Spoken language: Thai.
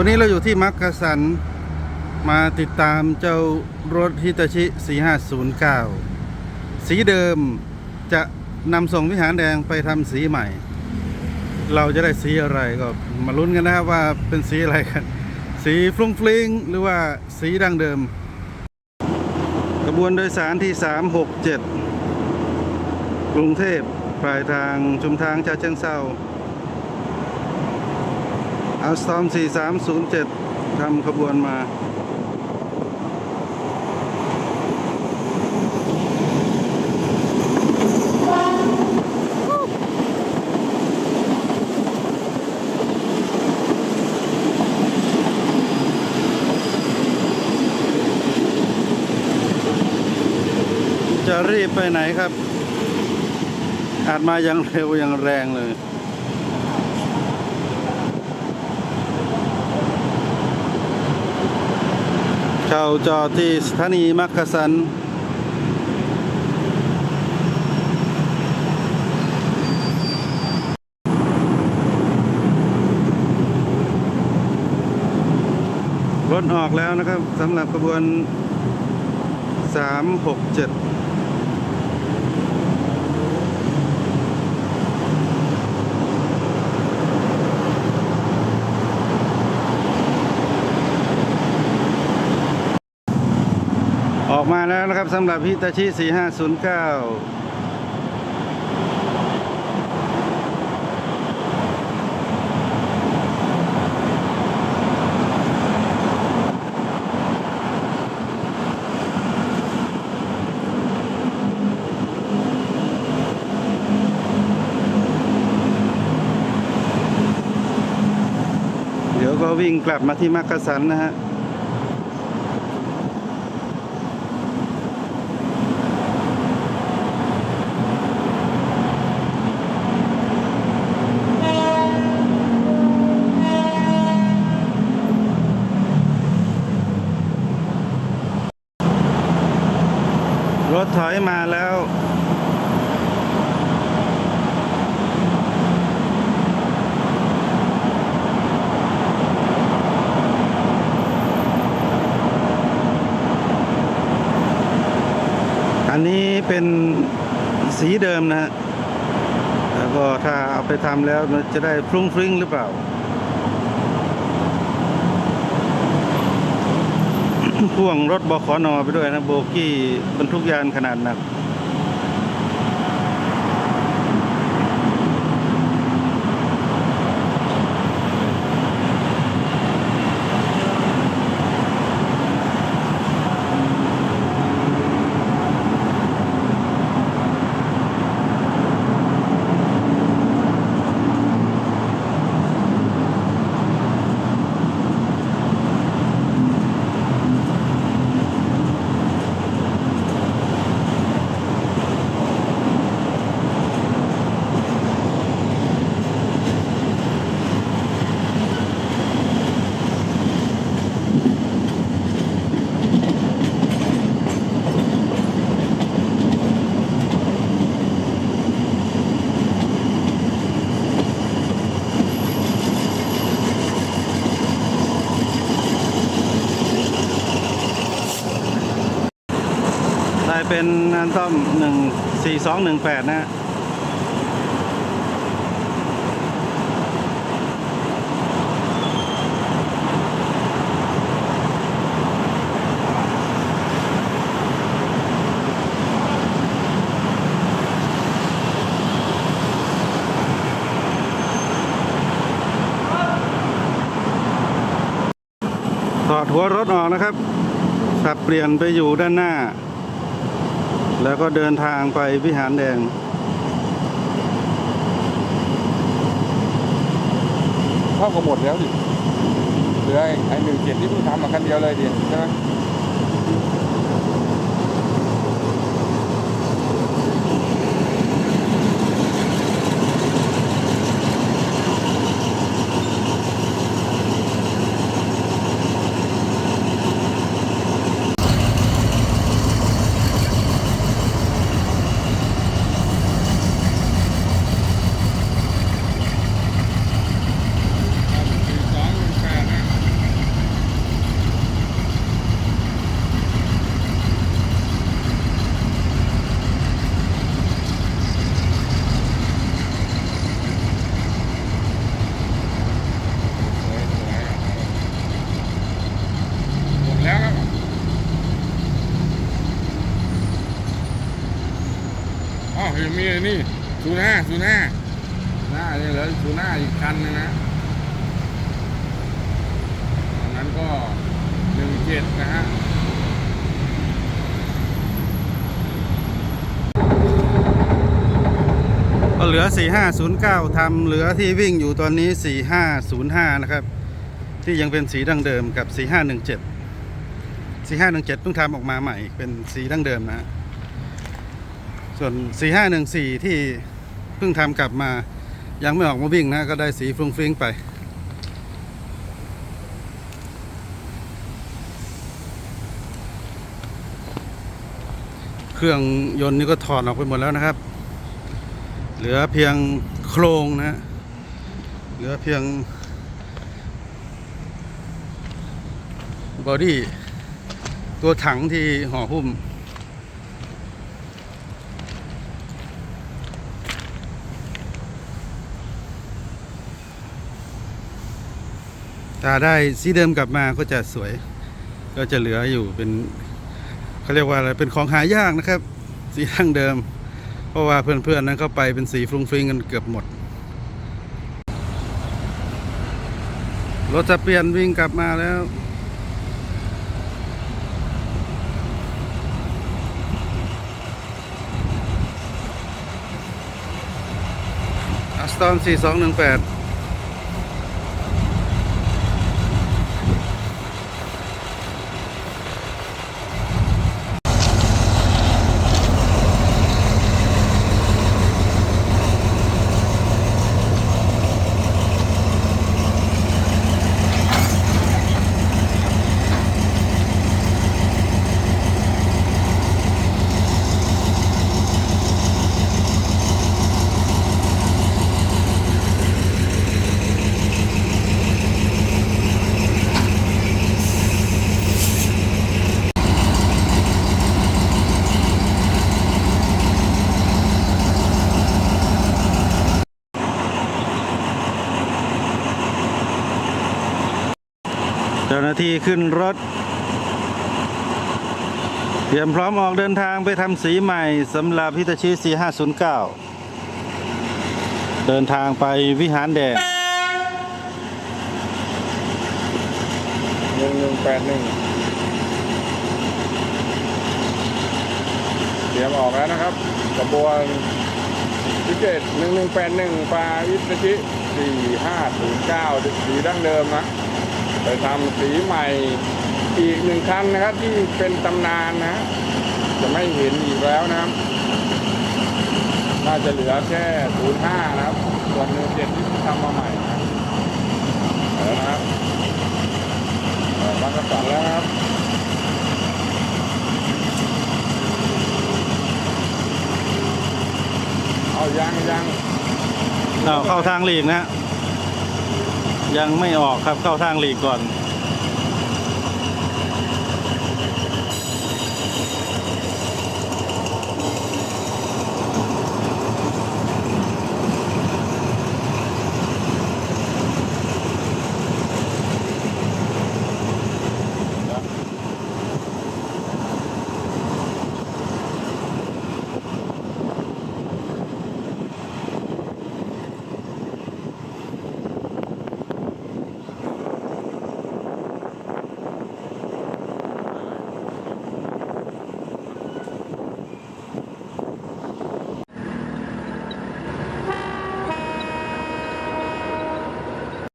วันนี้เราอยู่ที่มักกะสัน มาติดตามเจ้ารถฮิตาชิ 4509 สีเดิมจะนำส่งวิหารแดงไปทำสีใหม่ เราจะได้สีอะไรก็มาลุ้นกันนะครับว่าเป็นสีอะไรกัน สีฟรุ้งฟลิงหรือว่าสีดังเดิมกระบวนโดยสารที่ 367 กรุงเทพปลายทางชุมทางชาเชิงเซา อัลสตอม4307ทำขบวนมาจะรีบไปไหนครับ อาจมาอย่างเร็วอย่างแรงเลย เข้าจอที่สถานีมักกะสัน รถออกแล้วนะครับสำหรับขบวน 367 มาแล้วนะครับสำหรับฮิตาชิ 4509เดี๋ยวก็วิ่งกลับมาที่มักกะสันนะฮะ รถถอยมาแล้ว อันนี้เป็นสีเดิมนะแล้วก็ถ้าเอาไปทำแล้วมันจะได้ฟรุ้งฟริ้งหรือเปล่า พ่วงรถบขนอไปด้วยนะโบกี้บรรทุกยานขนาดหนัก ได้เป็นอันต้อมหนึ่งสี่สองหนึ่งแปดนะฮะถอดหัวรถออกนะครับ สับเปลี่ยนไปอยู่ด้านหน้า แล้วก็เดินทางไปวิหารแดง เข้าก็หมดแล้วดิเหลือไอ้ไอ้หนึ่งเจ็ดที่เพิ่งทำมาคันเดียวเลยดิใช่ไหม สองหนึ่งแปดนะ มีนี่ศูนย์ห้าศูนย์ห้าหน้าเนี่ยเหลือศูนย์ห้าอีกคันนึงนะตอนนั้นก็หนึ่งเจ็ดนะฮะก็เหลือ 4509ทำเหลือที่วิ่งอยู่ตอนนี้ 4505 นะครับ ที่ยังเป็นสีดั้งเดิมกับ 4517 4517เพิ่งทำออกมาใหม่เป็นสีดั้งเดิมนะฮะ ส่วน 4514 ที่เพิ่งทำกลับมายังไม่ออกมาวิ่งนะก็ได้สีฟรุ้งฟริ้งไป เครื่องยนต์นี่ก็ถอดออกไปหมดแล้วนะครับ เหลือเพียงโครงนะฮะเหลือเพียงบอดี้ตัวถังที่ห่อหุ้ม ถ้าได้สีเดิมกลับมาก็จะสวย ก็จะเหลืออยู่เป็นเขาเรียกว่าอะไรเป็นของหายากนะครับ สีทั้งเดิม เพราะว่าเพื่อนๆนั้นเข้าไปเป็นสีฟรุ้งฟริ้งกันเกือบหมดรถจะเปลี่ยนวิ่งกลับมาแล้วอัสตอน4218 เจ้าหน้าที่ขึ้นรถ เตรียมพร้อมออกเดินทางไปทำสีใหม่สำหรับพิตาชิ 4509 เดินทางไปวิหารแดงหนึ่งหนึ่งแปดหนึ่งเตรียมออกแล้วนะครับกระบวนพิเศษหนึ่งหนึ่งแปดหนึ่งปลาวิสชิสี่ห้าศูนย์เก้าสีดั้งเดิมนะ ไปทำสีใหม่อีกหนึ่งคันนะครับ ที่เป็นตำนานนะ จะไม่เห็นอีกแล้วนะครับน่าจะเหลือแค่ศูนย์ห้านะครับ ส่วนหนึ่งเจ็ดที่ทำมาใหม่นะครับเอาละนะครับบางกระสันแล้วครับเอายังยังเอาเข้าทางหลีกนะ ยังไม่ออกครับเข้าทางหลีกก่อน